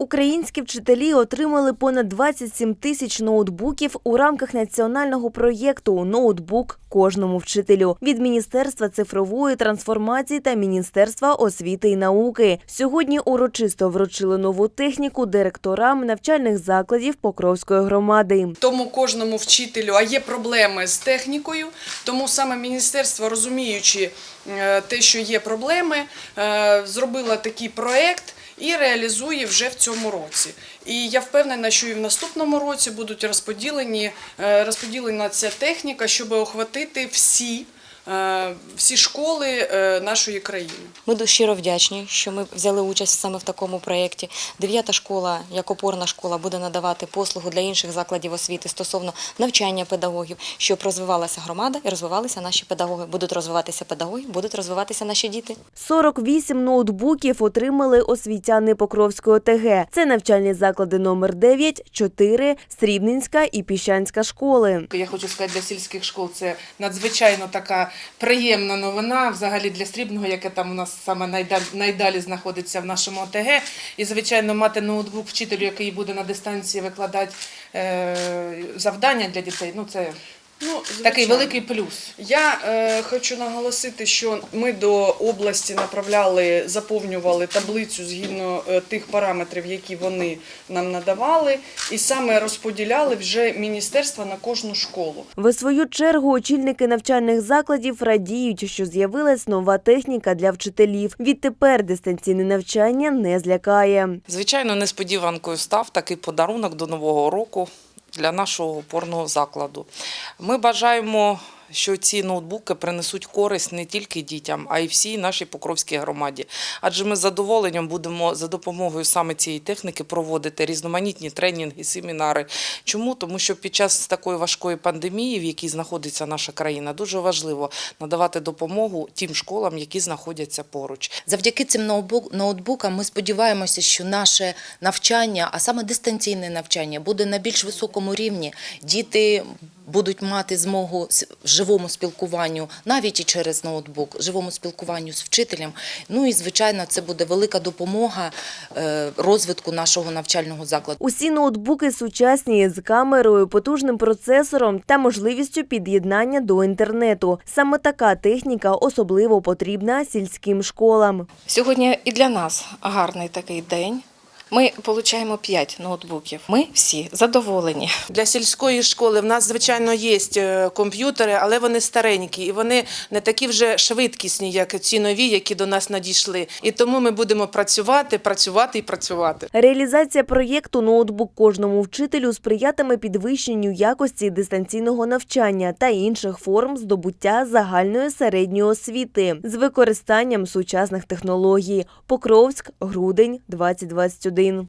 Українські вчителі отримали понад 27 тисяч ноутбуків у рамках національного проєкту Ноутбук кожному вчителю від Міністерства цифрової трансформації та Міністерства освіти і науки. Сьогодні урочисто вручили нову техніку директорам навчальних закладів Покровської громади. Тому кожному вчителю, а є проблеми з технікою, тому саме міністерство, розуміючи е, те, що є проблеми, е, зробило такий проект. І реалізує вже в цьому році. І я впевнена, що і в наступному році будуть розподілені, е, розподілена ця техніка, щоб охватити всі, е, всі школи е, нашої країни. Ми дуже щиро вдячні, що ми взяли участь саме в такому проєкті. Дев'ята школа, як опорна школа, буде надавати послугу для інших закладів освіти стосовно навчання педагогів, щоб розвивалася громада і розвивалися наші педагоги. Будуть розвиватися педагоги, будуть розвиватися наші діти. 48 ноутбуків отримали освітяни Покровської ОТГ. Це навчальні заклади номер 9, 4, Срібненська і Піщанська школи. Я хочу сказати, для сільських школ це надзвичайно така приємна новина, взагалі для Срібного, яке там у нас саме найдалі, найдалі знаходиться в нашому ОТГ. І, звичайно, мати ноутбук вчителю, який буде на дистанції викладати е, завдання для дітей. Ну, це Ну, такий звичайно. великий плюс. Я е, хочу наголосити, що ми до області направляли, заповнювали таблицю згідно е, тих параметрів, які вони нам надавали, і саме розподіляли вже міністерство на кожну школу. В свою чергу очільники навчальних закладів радіють, що з'явилась нова техніка для вчителів. Відтепер дистанційне навчання не злякає. Звичайно, несподіванкою став такий подарунок до Нового року для нашого опорного закладу. Ми бажаємо, що ці ноутбуки принесуть користь не тільки дітям, а й всій нашій Покровській громаді. Адже ми з задоволенням будемо за допомогою саме цієї техніки проводити різноманітні тренінги, семінари. Чому? Тому що під час такої важкої пандемії, в якій знаходиться наша країна, дуже важливо надавати допомогу тим школам, які знаходяться поруч. Завдяки цим ноутбук- ноутбукам ми сподіваємося, що наше навчання, а саме дистанційне навчання, буде на більш високому рівні. Діти будуть мати змогу живому спілкуванню, навіть і через ноутбук, живому спілкуванню з вчителем. Ну і звичайно, це буде велика допомога е, розвитку нашого навчального закладу. Усі ноутбуки сучасні з камерою, потужним процесором та можливістю під'єднання до інтернету. Саме така техніка особливо потрібна сільським школам. Сьогодні і для нас гарний такий день. Ми отримуємо 5 ноутбуків. Ми всі задоволені. Для сільської школи в нас, звичайно, є е, комп'ютери, але вони старенькі і вони не такі вже швидкісні, як ці нові, які до нас надійшли. І тому ми будемо працювати, працювати і працювати. Реалізація проєкту «Ноутбук кожному вчителю» сприятиме підвищенню якості дистанційного навчання та інших форм здобуття загальної середньої освіти з використанням сучасних технологій. Покровськ, грудень, 2021 годин.